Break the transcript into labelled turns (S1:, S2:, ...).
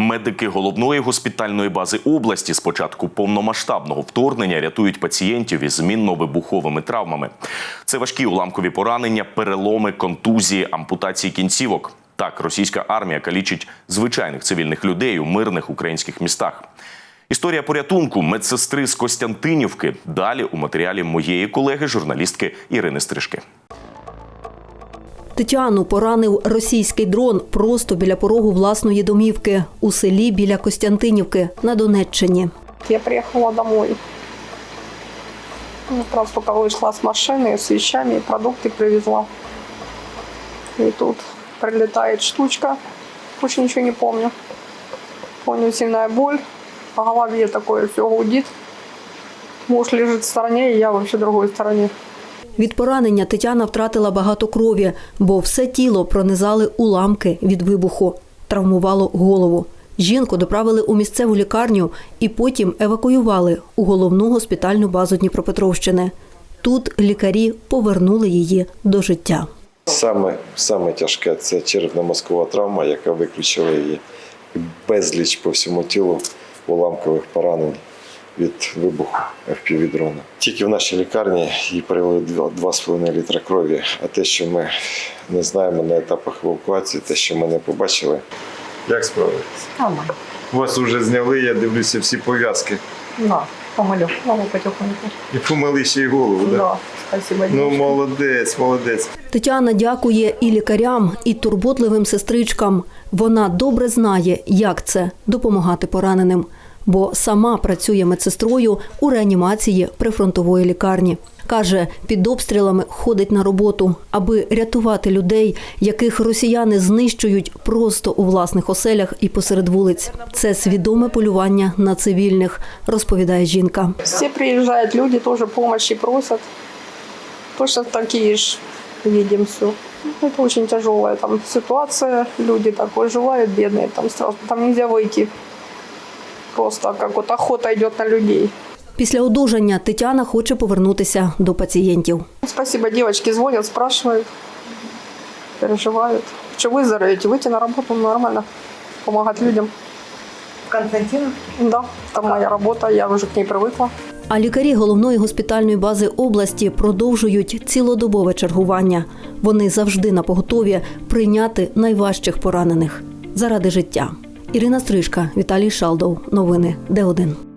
S1: Медики головної госпітальної бази області з початку повномасштабного вторгнення рятують пацієнтів із змінно-вибуховими травмами. Це важкі уламкові поранення, переломи, контузії, ампутації кінцівок. Так, російська армія калічить звичайних цивільних людей у мирних українських містах. Історія порятунку медсестри з Костянтинівки. Далі у матеріалі моєї колеги, журналістки Ірини Стрижки.
S2: Тетяну поранив російський дрон просто біля порогу власної домівки у селі біля Костянтинівки на Донеччині.
S3: Я приехала домой. Ну, Как раз только вышла с машины с вещами, продукты привезла. И тут прилетает штучка. Больше ничего не помню. Помню сильная боль. По голове такое все гудит. Муж лежит в стороне, и я вообще в другой стороне.
S2: Від поранення Тетяна втратила багато крові, бо все тіло пронизали уламки від вибуху, травмувало голову. Жінку доправили у місцеву лікарню і потім евакуювали у головну госпітальну базу Дніпропетровщини. Тут лікарі повернули її до життя.
S4: Саме, саме тяжке це черепно-мозкова травма, яка виключила її безліч по всьому тілу уламкових поранень від вибуху FPV-дрона. Тільки в нашій лікарні їй перелили 2,5 літра крові, а те, що ми не знаємо на етапах евакуації, те, що ми не побачили. Як справитися?
S3: Нормально.
S4: Вас вже зняли, я дивлюся всі пов'язки.
S3: Да, помолю. Могу потихоньку.
S4: І помили ще й голову, так?
S3: Да, спасибо.
S4: Ну, молодець, молодець.
S2: Тетяна дякує і лікарям, і турботливим сестричкам. Вона добре знає, як це допомагати пораненим, бо сама працює медсестрою у реанімації прифронтової лікарні. Каже, під обстрілами ходить на роботу, аби рятувати людей, яких росіяни знищують просто у власних оселях і посеред вулиць. Це свідоме полювання на цивільних, розповідає жінка.
S3: Все приезжают люди, тоже помощи просят. Точно такие же видим все. Это очень тяжелая там ситуация. Люди так выживают, бедные, там сразу там нельзя выйти. Просто как вот охота идет на людей.
S2: Після одужання Тетяна хоче повернутися до пацієнтів.
S3: Спасибо, девочки звонят, спрашивают, переживают. Что выздоровеете, выйти на работу нормально, помогать людям.
S5: Константин?
S3: Да, там моя работа, я уже к ней привыкла.
S2: А лікарі головної госпітальної бази області продовжують цілодобове чергування. Вони завжди на поготові прийняти найважчих поранених заради життя. Ірина Стрижка, Віталій Шалдов. Новини Д1.